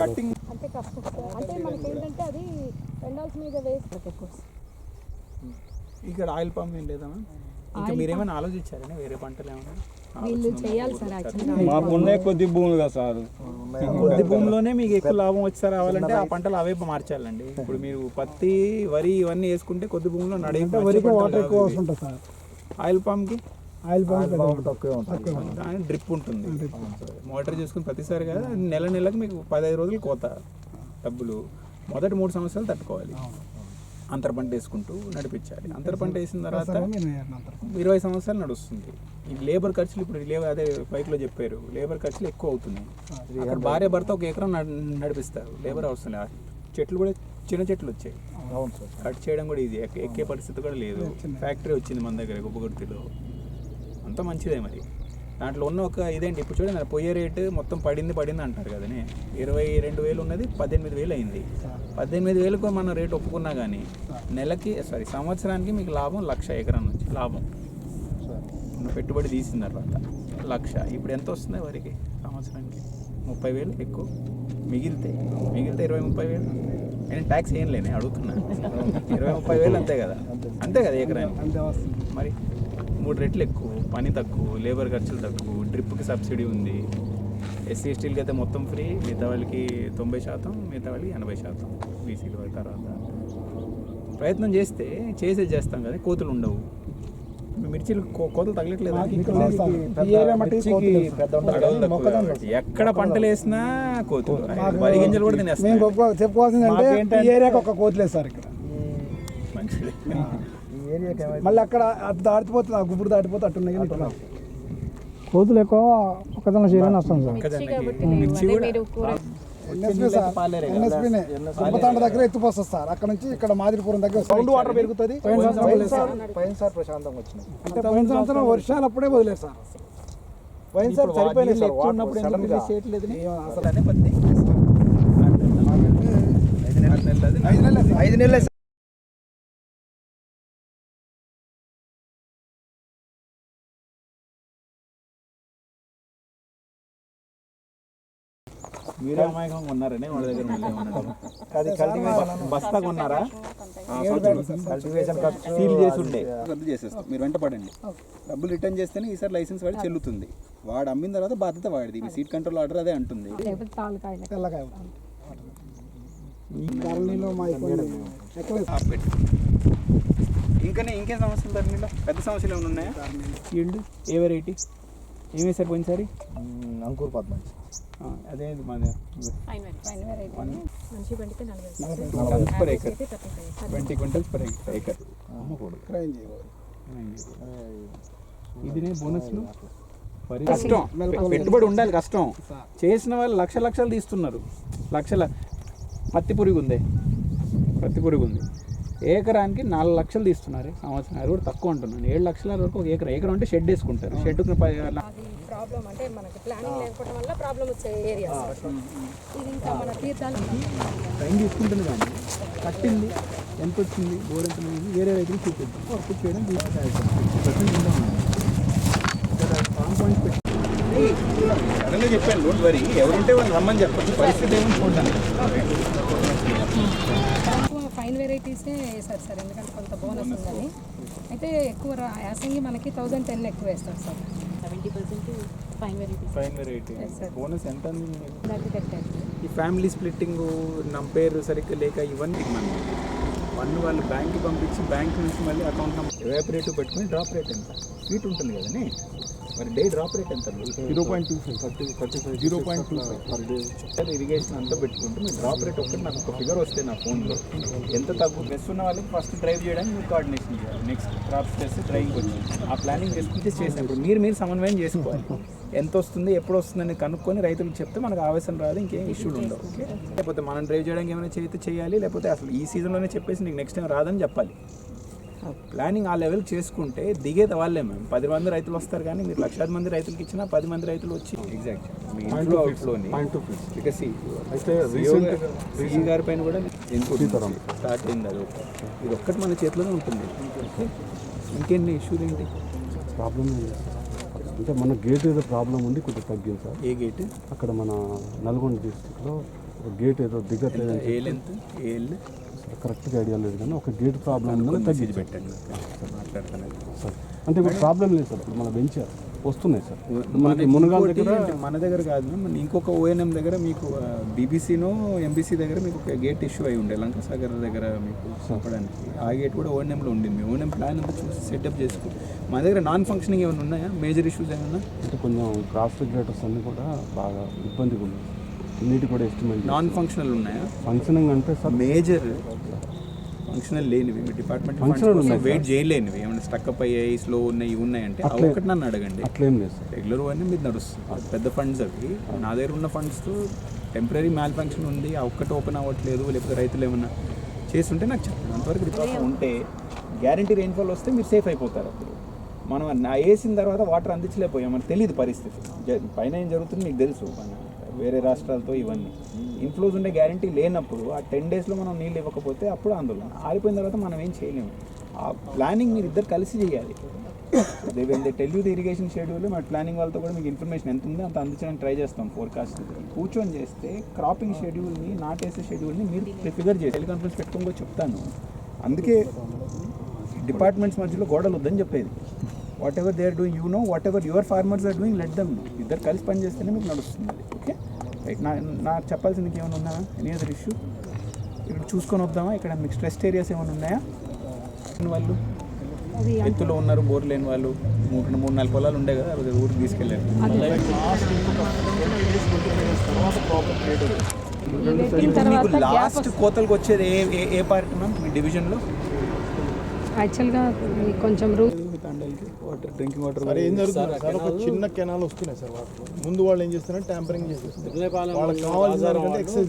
Cutting అంటే కష్టం. అంటే మనకి ఏంటంటే అది పెండాల్స్ మీద వేసి ఎక్కువ ఇక్కడ ఆయిల్ పంప్ ఏం లేదా ఇంకా మీరేమైనా ఆలోచించారని వేరే పంటలు ఏమైనా? వీళ్ళు చేయాలి సార్ మాకు ఉన్నాయి కొద్ది భూములు కదా సార్. కొద్ది భూమిలోనే మీకు ఎక్కువ లాభం వచ్చి రావాలంటే ఆ పంటలు అవే మార్చాలండి. ఇప్పుడు మీరు పత్తి వరి ఇవన్నీ వేసుకుంటే కొద్ది భూమిలో నడే వరికి వాటర్ ఎక్కువ ఉంటుంది సార్. ఆయిల్ పంప్కి? ఆయిల్ తక్కువ దాని డ్రిప్ ఉంటుంది. మోటార్ చేసుకుని ప్రతిసారి కదా నెల నెలకు మీకు పదహైదు రోజులు కోత డబ్బులు. మొదటి మూడు సంవత్సరాలు తట్టుకోవాలి. అంతర పంట వేసుకుంటూ నడిపించాలి. అంతర పంట వేసిన తర్వాత ఇరవై సంవత్సరాలు నడుస్తుంది. ఈ లేబర్ ఖర్చులు ఇప్పుడు లేబర్ అదే బైక్లో చెప్పారు. లేబర్ ఖర్చులు ఎక్కువ అవుతున్నాయి. అక్కడ భార్య భర్త ఒక ఎకరం నడ- నడిపిస్తారు. లేబర్ అవసరం చెట్లు కూడా చిన్న చెట్లు వచ్చాయి. అవును. సార్. కట్ చేయడం కూడా ఇది ఎక్క- ఎక్కే పరిస్థితి కూడా లేదు. ఫ్యాక్టరీ వచ్చింది మన దగ్గర గుబ్బగుర్తిలో అంతా మంచిదే మరి. దాంట్లో ఉన్న ఒక ఇదేంటి ఇప్పుడు చూడండి పొయ్యే రేటు మొత్తం పడింది పడింది అంటారు కదనే ఇరవై రెండు వేలు ఉన్నది పద్దెనిమిది వేలు అయింది. పద్దెనిమిది వేలకు మన రేటు ఒప్పుకున్నా కానీ నెలకి సారీ సంవత్సరానికి మీకు లాభం లక్ష ఎకరం నుంచి. లాభం. పెట్టుబడి తీసిన తర్వాత లక్ష. ఇప్పుడు ఎంత వస్తుంది వరికి? సంవత్సరానికి ముప్పై వేలు ఎక్కువ. మిగిలితే? మిగిలితే ఇరవై ముప్పై వేలు. నేను ట్యాక్స్ ఏం లేని అడుగుతున్నా. ఇరవై ముప్పై వేలు అంతే కదా. అంతే కదా ఎకరానికి. మరి మూడు రెట్లు ఎక్కువ పని తక్కువ లేబర్ ఖర్చులు తక్కువ డ్రిప్కి సబ్సిడీ ఉంది. ఎస్సీ ఎస్టీలకి అయితే మొత్తం ఫ్రీ మిగతా వాళ్ళకి తొంభై శాతం మిగతా వాళ్ళకి ఎనభై శాతం బీసీలు తర్వాత. ప్రయత్నం చేస్తే చేసేది చేస్తాం కదా కోతులు ఉండవు. మిర్చీలు కో- కోతలు తగలట్లేదా కోతులు. ఎక్కడ పంటలు వేసినా కోతులు వరి గింజలు కూడా తినేస్తాయి. ఏరియాకి ఒక కోతులేదు సార్ ఇక్కడ. మళ్ళీ అక్కడ అటు దాటిపోతుంది ఆ గుబురు దాటిపోతే అట్టున్నాయి కానీ రావు. కోతులు ఎక్కువ ఒకదాని చేయాలని వస్తాం సార్. సార్ సుబ్బతాండ దగ్గర ఎత్తుపోస్తుంది సార్. అక్కడ నుంచి ఇక్కడ మాదిరిపురం దగ్గర సౌండ్ వాటర్ పెరుగుతుంది. వదిలేదు సార్ ప్రశాంతంగా వచ్చినాయి అంటే సంవత్సరం వర్షాలు అప్పుడే వదిలేదు సార్. పోయినసారి సరిపోయినాయి సార్ ఉన్నప్పుడు ఎందుకు సడన్గా. మీరే అమాయకంగా ఉన్నారని వాళ్ళ దగ్గర అది కల్టివేషన్ బస్తా కొన్నారా కల్టివేషన్ ఖర్చు సీల్ చేసి ఉండే. రద్దు చేసేస్తాం. మీరు వెంట పడండి. డబ్బులు రిటర్న్ చేస్తేనే ఈసారి లైసెన్స్ వాడి చెల్లుతుంది. వాడు అమ్మిన తర్వాత బాధ్యత వాడిది. మీ సీట్ కంట్రోల్ ఆర్డర్ అదే అంటుంది. ఇంకనే ఇంకేం సమస్యలు ధరణిలో? పెద్ద సమస్యలు ఏమైనా ఉన్నాయా? ఏ వెరైటీ ఏం వేసారు పోయినసారి అంకూర్ పద్మ ఆ, అదే quintals per acre. Twenty quintals per acre. Crime చేయకూడదు. ఇదినే బోనస్లు? కష్టం. పెట్టుబడి ఉండాలి కష్టం. చేసిన వాళ్ళు లక్ష లక్షలు తీస్తున్నారు. లక్షల పత్తి పురుగు ఉంది? పత్తి పురుగు ఉంది. ఏకరానికి నాలుగు లక్షలు తీస్తున్నారు సంవత్సరం. అది కూడా తక్కువ అంటున్నాను. ఏడు లక్షల వరకు ఒక ఏకరం. ఏకరం అంటే షెడ్ వేసుకుంటారు. షెడ్కి అది ప్రాబ్లం అంటే మనకి ప్లానింగ్ లేకపోవడం వల్ల ప్రాబ్లం వచ్చే ఏరియా ఇది ఇంకా మన తీర్థాలు. టైం తీసుకుంటుంది కానీ కట్టింది ఎంత వచ్చింది బోర్డు ఎంత వేరే రైతులు చూపిద్దాం. వర్క్ చేయడం సడన్గా చెప్పాను డోంట్ వరీ ఎవరుంటే వాళ్ళు రమ్మని చెప్పండి పరిస్థితి ఏమో ఫైన్ వెరైటీసే వేస్తారు సార్. ఎందుకంటే కొంత బోనస్ ఉందని. అయితే ఎక్కువ రా- యాసంగి మనకి థౌజండ్ టెన్ ఎక్కువ వేస్తారు sir. Seventy percent fine variety Yes, sir. Bonus ఎంత ఈ ఫ్యామిలీ స్ప్లిట్టింగ్ నా పేరు సరిగ్గా లేక ఇవన్నీ మనం వన్ వాళ్ళు బ్యాంక్కి పంపించి బ్యాంక్ నుంచి మళ్ళీ అకౌంట్ నెంబర్ ఎవాపరేటివ్ పెట్టుకుని డ్రాప్ రేట్ ఎంత? స్వీట్ ఉంటుంది కదండి. మరి డే డ్రాప్ రేట్ ఎంత? Zero point two five. Thirty thirty five zero point two five. Per day. Irrigation అంతా పెట్టుకుంటే మీ డ్రాప్ రేట్ ఒక్కటి నాకు ఒక ఫిగర్ వస్తే నా ఫోన్లో. ఎంత తగ్గు? ప్లస్ ఉన్న వాళ్ళకి ఫస్ట్ డ్రైవ్ చేయడానికి మీరు కోఆర్డినేషన్ చేయాలి. నెక్స్ట్ క్రాప్స్ చేస్తే డ్రైవింగ్ వచ్చి ఆ ప్లానింగ్ చేసుకుంటే చేసినప్పుడు మీరు మీరు సమన్వయం చేసుకోవాలి. ఎంత వస్తుంది ఎప్పుడు వస్తుందని కనుక్కొని రైతులకు చెప్తే మనకు ఆవేశం రాదు ఇంకేం ఇష్యూలు ఉండవు ఓకే? లేకపోతే మనం డ్రైవ్ చేయడానికి ఏమైనా చేస్తే చేయాలి లేకపోతే అసలు ఈ సీజన్లోనే చెప్పేసి నీకు నెక్స్ట్ టైం రాదని చెప్పాలి. ప్లానింగ్ ఆ లెవెల్ చేసుకుంటే దిగేది వాళ్ళే మేము. పది మంది రైతులు వస్తారు కానీ మీరు లక్షలాది మంది రైతులకి ఇచ్చినా పది మంది రైతులు వచ్చి ఎగ్జాక్ట్ మీ ఇంట్లో అవుట్లోని ఇక సి అయితే సిఈ గారి పైన కూడా స్టార్ట్ అయింది అది. ఇది ఒక్కటి మన చేతిలోనే ఉంటుంది. ఓకే? ఇంకెన్ని ఇష్యూలు ఏంటి? ప్రాబ్లం ఏం లేదు. సార్. అంటే మన గేట్ ఏదో ప్రాబ్లం ఉంది కొంచెం తగ్గింది సార్. ఏ గేట్ అక్కడ మన నల్గొండ డిస్టిక్లో గేట్ ఏదో దిగట్లేదు ఏ లెంత్ ఏ కరెక్ట్గా ఐడియా లేదు కానీ ఒక గేట్ ప్రాబ్లం ఉందని తగ్గించి. పెట్టండి. సార్ అంటే ప్రాబ్లం లేదు సార్ ఇప్పుడు మన బెంచ్ వస్తున్నాయి సార్. మనకి మునగాల ఇంకోటి దగ్గర మన దగ్గర కాదు మన ఇంకొక ఓఎన్ఎం దగ్గర మీకు బీబీసీనో ఎంబీసీ దగ్గర మీకు ఒక గేట్ ఇష్యూ అయి ఉండే లంకసాగర్ దగ్గర మీకు చెప్పడానికి. ఆ గేట్ కూడా ఓఎన్ఎంలో ఉండింది. ఓఎన్ఎం ప్లాన్ అంతా చూసి సెటప్ చేసుకో. మన దగ్గర నాన్ ఫంక్షనింగ్ ఏమైనా ఉన్నాయా? మేజర్ ఇష్యూస్ ఏమైనా? అంటే కొంచెం క్రాస్ రెగ్యులేటర్స్ అన్నీ కూడా బాగా ఇబ్బందిగా ఉన్నాయి. అన్నిటి కూడా ఎస్టిమేట్ నాన్ ఫంక్షనల్ ఉన్నాయా? ఫంక్షనింగ్ అంటే సార్ మేజర్ ఫంక్షనల్ లేనివి మీ డిపార్ట్మెంట్ ఉన్నాయి, వెయిట్ చేయలేనివి. ఏమైనా స్టక్అప్ అయ్యాయి స్లో ఉన్నాయి ఉన్నాయంటే అట్లే- ఒకటి నన్ను అడగండి. అట్లేం లేదు రెగ్యులర్ అన్నీ మీద నడుస్తుంది. పెద్ద ఫండ్స్ అవి. నా దగ్గర ఉన్న ఫండ్స్తో టెంపరీ మ్యాల్ ఫంక్షన్ ఉంది ఆ ఒక్కటి ఓపెన్ అవ్వట్లేదు లేకపోతే రైతులు ఏమన్నా చేస్తుంటే నాకు చెప్పండి. అంతవరకు రిపోర్ట్ ఉంటే గ్యారంటీ రెయిన్ఫాల్ వస్తే మీరు సేఫ్ అయిపోతారు అప్పుడు. మనం నా వేసిన తర్వాత వాటర్ అందించలేకపోయాం మనకు తెలియదు పరిస్థితి. పైన ఏం జరుగుతుంది మీకు తెలుసు. వేరే రాష్ట్రాలతో ఇవన్నీ. ఇన్ఫ్లోస్ ఉండే గ్యారంటీ లేనప్పుడు ఆ టెన్ డేస్లో మనం నీళ్ళు ఇవ్వకపోతే అప్పుడు ఆందోళన. ఆగిపోయిన తర్వాత మనం ఏం చేయలేము. ఆ ప్లానింగ్ మీరు ఇద్దరు కలిసి చేయాలి. They when they tell you the irrigation schedule మా ప్లానింగ్ వాళ్ళతో కూడా మీకు ఇన్ఫర్మేషన్ ఎంత ఉందో అంత అందించడానికి ట్రై చేస్తాం ఫోర్కాస్ట్ కూర్చొని చేస్తే క్రాపింగ్ షెడ్యూల్ని నాటేసే షెడ్యూల్ని మీరు ఫిగర్ చేసి టెలికాన్ఫరెన్స్ పెట్టుకొని కూడా చెప్తాను. అందుకే డిపార్ట్మెంట్స్ మధ్యలో గోడలు వద్దని చెప్పేది. Whatever they are doing you know whatever your farmers are doing let them ఇద్దరు కలిసి పని చేస్తేనే మీకు నడుస్తుంది అది ఓకే రైట్ నా నాకు చెప్పాల్సింది ఏమైనా ఉన్నా ఎనీ అదర్ ఇష్యూ ఇక్కడ చూసుకొని వద్దామా? ఇక్కడ మీకు స్ట్రెస్ ఏరియాస్ ఏమైనా ఉన్నాయా? వాళ్ళు ఎత్తులో ఉన్నారు బోర్ లేని వాళ్ళు మూడు మూడు నాలుగు పొలాలు ఉండే కదా అవి ఊరికి తీసుకెళ్ళారు. మీకు లాస్ట్ కోతలకు వచ్చేది ఏ ఏ- ఏ పార్ట్ మ్యామ్ మీ డివిజన్లో యాక్చువల్గా కొంచెం రూ వాటర్ డ్రింకింగ్ వాటర్ సార్ ఏం జరుగుతుంది? సార్ ఒక చిన్న కెనాల్ వస్తున్నాయి సార్ వాటిలో. ముందు వాళ్ళు ఏం చేస్తున్నారు ట్యాంపరింగ్ చేసేస్తున్నారు. వాళ్ళకి కావాల్సిన దానికంటే ఎక్సైజ్